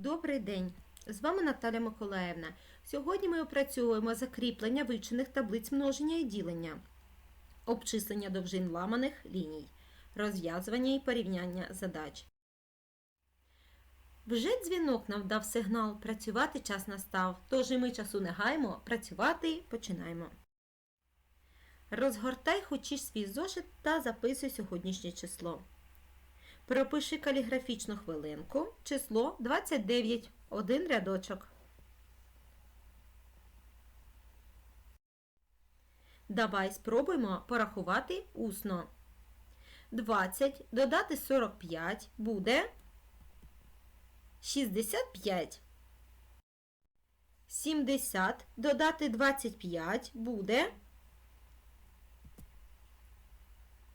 Добрий день! З вами Наталя Миколаївна. Сьогодні ми опрацьовуємо закріплення вивчених таблиць множення і ділення, обчислення довжин ламаних ліній, розв'язування і порівняння задач. Вже дзвінок нам дав сигнал працювати час настав, тож і ми часу не гаємо, працювати починаємо. Розгортай хочеш свій зошит та записуй сьогоднішнє число. Пропиши каліграфічну хвилинку, число 29, один рядочок. Давай спробуємо порахувати усно. 20 додати 45 буде 65. 70 додати 25 буде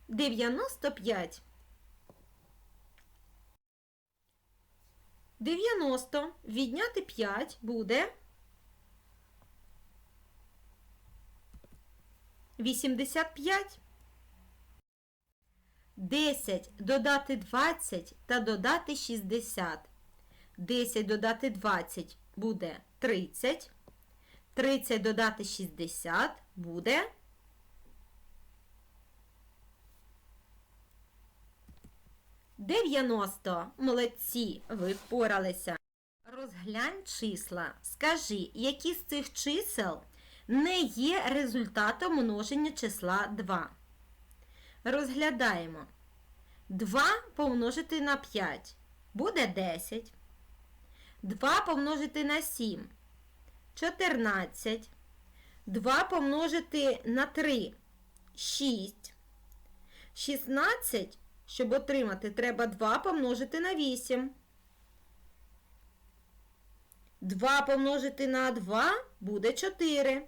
95. 90 відняти 5 буде 85. 10 додати 20 та додати 60. 10 додати 20 буде 30. 30 додати 60 буде 90. Молодці, ви впоралися. Розглянь числа. Скажи, які з цих чисел не є результатом множення числа 2. Розглядаємо. 2 помножити на 5 буде 10. 2 помножити на 7 14. 2 помножити на 3 6. 16 щоб отримати, треба 2 помножити на 8. 2 помножити на 2 буде 4.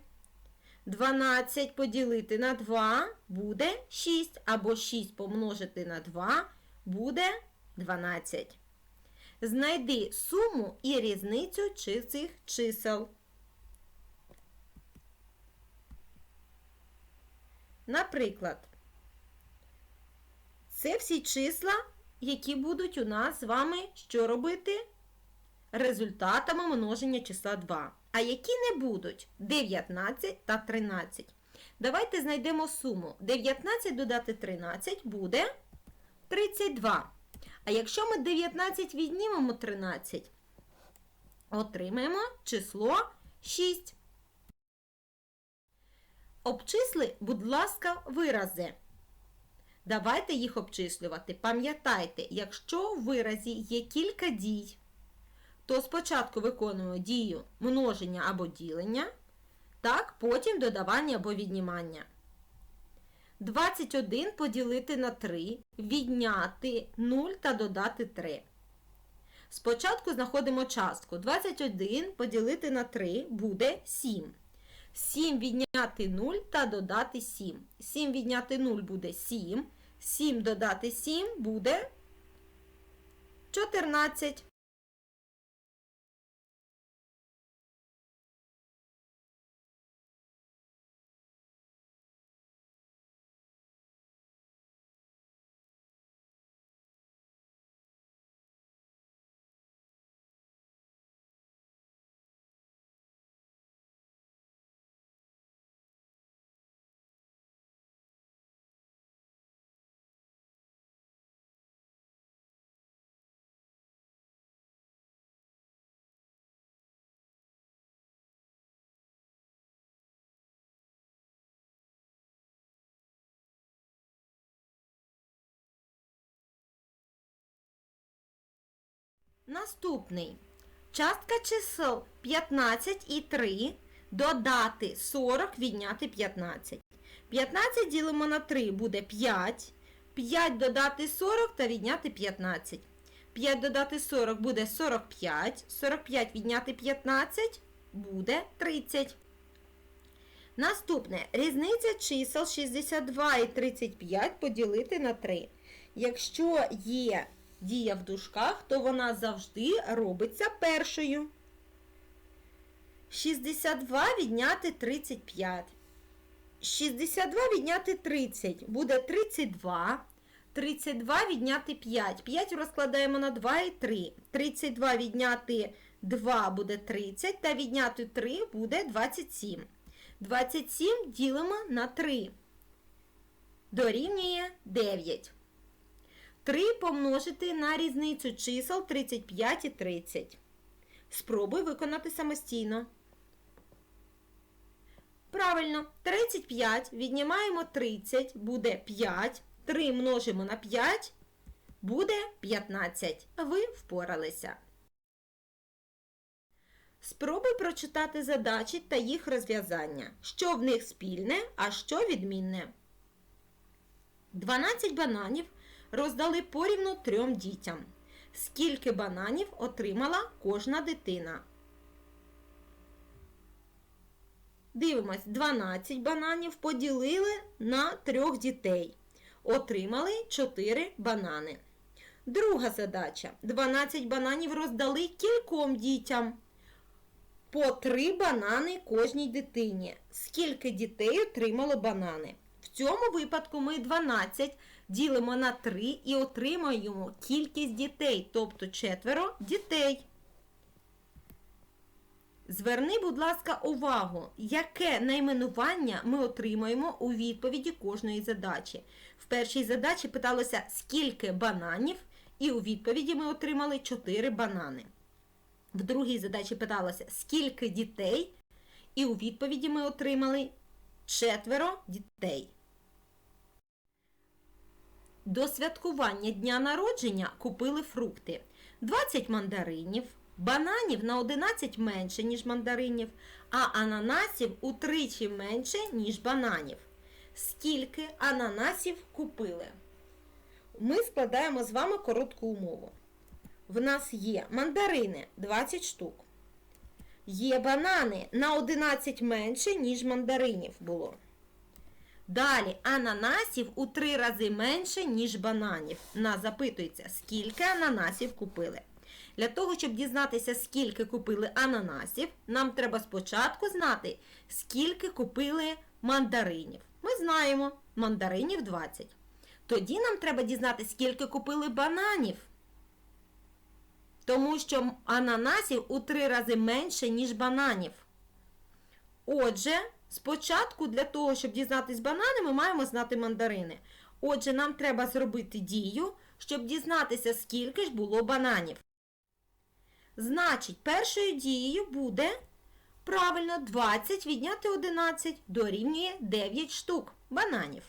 12 поділити на 2 буде 6. Або 6 помножити на 2 буде 12. Знайди суму і різницю цих чисел. Наприклад, це всі числа, які будуть у нас з вами що робити? Результатами множення числа 2. А які не будуть 19 та 13. Давайте знайдемо суму. 19 додати 13 буде 32. А якщо ми 19 віднімемо 13, отримаємо число 6. Обчисли, будь ласка, вирази. Давайте їх обчислювати. Пам'ятайте, якщо в виразі є кілька дій, то спочатку виконуємо дію множення або ділення, так, потім додавання або віднімання. 21 поділити на 3, відняти 0 та додати 3. Спочатку знаходимо частку. 21 поділити на 3 буде 7. 7 відняти 0 та додати 7. 7 відняти 0 буде 7. 7 додати 7 буде 14. Наступний. Частка чисел 15 і 3 додати 40 відняти 15. 15 ділимо на 3 буде 5. 5 додати 40 та відняти 15. 5 додати 40 буде 45. 45 відняти 15 буде 30. Наступне. Різниця чисел 62 і 35 поділити на 3. Якщо є дія в дужках, то вона завжди робиться першою. 62 відняти 35. 62 відняти 30 буде 32. 32 відняти 5. 5 розкладаємо на 2 і 3. 32 відняти 2 буде 30, та відняти 3 буде 27. 27 ділимо на 3. Дорівнює 9. 3 помножити на різницю чисел 35 і 30. Спробуй виконати самостійно. Правильно, 35 віднімаємо 30, буде 5. 3 множимо на 5, буде 15. Ви впоралися. Спробуй прочитати задачі та їх розв'язання. Що в них спільне, а що відмінне. 12 бананів роздали порівну трьом дітям. Скільки бананів отримала кожна дитина? Дивимось, 12 бананів поділили на трьох дітей. Отримали 4 банани. Друга задача. 12 бананів роздали кільком дітям. По 3 банани кожній дитині. Скільки дітей отримало банани? В цьому випадку ми 12 ділимо на 3 і отримаємо кількість дітей, тобто четверо дітей. Зверни, будь ласка, увагу, яке найменування ми отримаємо у відповіді кожної задачі. В першій задачі питалося, скільки бананів, і у відповіді ми отримали 4 банани. В другій задачі питалося, скільки дітей, і у відповіді ми отримали четверо дітей. До святкування дня народження купили фрукти. 20 мандаринів, бананів на 11 менше, ніж мандаринів, а ананасів утричі менше, ніж бананів. Скільки ананасів купили? Ми складаємо з вами коротку умову. В нас є мандарини 20 штук. Є банани на 11 менше, ніж мандаринів було. Далі ананасів у 3 рази менше, ніж бананів. Нас запитується, скільки ананасів купили. Для того, щоб дізнатися, скільки купили ананасів, нам треба спочатку знати, скільки купили мандаринів. Ми знаємо, мандаринів 20. Тоді нам треба дізнатися, скільки купили бананів. Тому що ананасів у 3 рази менше, ніж бананів. Отже, спочатку для того, щоб дізнатись банани, ми маємо знати мандарини. Отже, нам треба зробити дію, щоб дізнатися, скільки ж було бананів. Значить, першою дією буде правильно 20 відняти 11 дорівнює 9 штук бананів.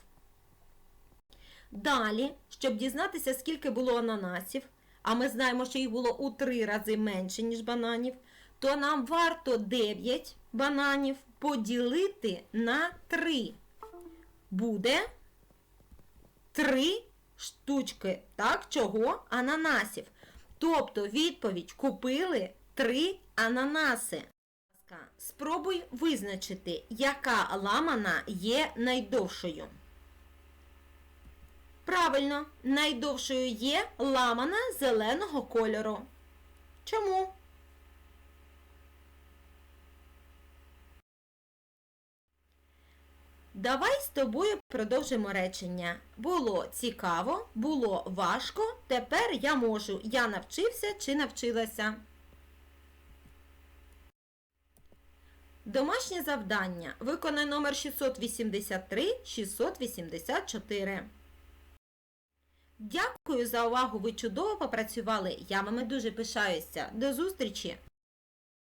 Далі, щоб дізнатися, скільки було ананасів, а ми знаємо, що їх було у 3 рази менше, ніж бананів, то нам варто 9 бананів поділити на 3. Буде 3 штучки, так, чого? Ананасів. Тобто відповідь купили 3 ананаси. Спробуй визначити, яка ламана є найдовшою. Правильно, найдовшою є ламана зеленого кольору. Чому? Давай з тобою продовжимо речення. Було цікаво, було важко, тепер я можу. Я навчився чи навчилася. Домашнє завдання. Виконай номер 683-684. Дякую за увагу. Ви чудово попрацювали. Я вами дуже пишаюся. До зустрічі!